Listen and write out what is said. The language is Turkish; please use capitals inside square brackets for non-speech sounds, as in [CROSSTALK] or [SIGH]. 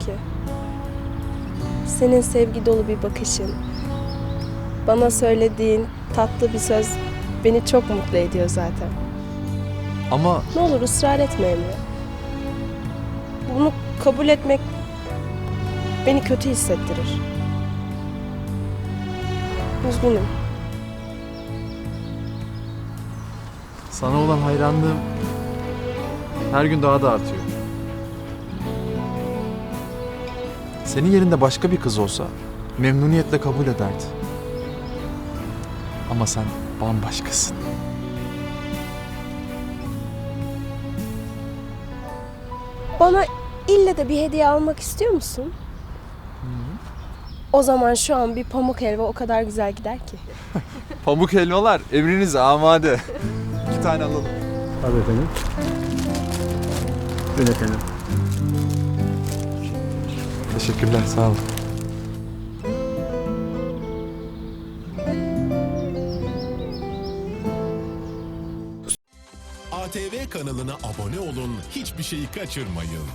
ki. Senin sevgi dolu bir bakışın, bana söylediğin tatlı bir söz beni çok mutlu ediyor zaten. Ama Ne olur ısrar etme Emre. Bunu kabul etmek beni kötü hissettirir. Üzgünüm. sana olan hayranlığım her gün daha da artıyor. Senin yerinde başka bir kız olsa memnuniyetle kabul ederdi. Ama sen bambaşkasın. Bana ille de bir hediye almak istiyor musun? O zaman şu an bir pamuk helva o kadar güzel gider ki. [LAUGHS] Pamuk helvalar emrinize amade. İki tane alalım. Tabii efendim. Buyurun efendim. Teşekkürler sağ olun. ATV kanalına abone olun, hiçbir şeyi kaçırmayın.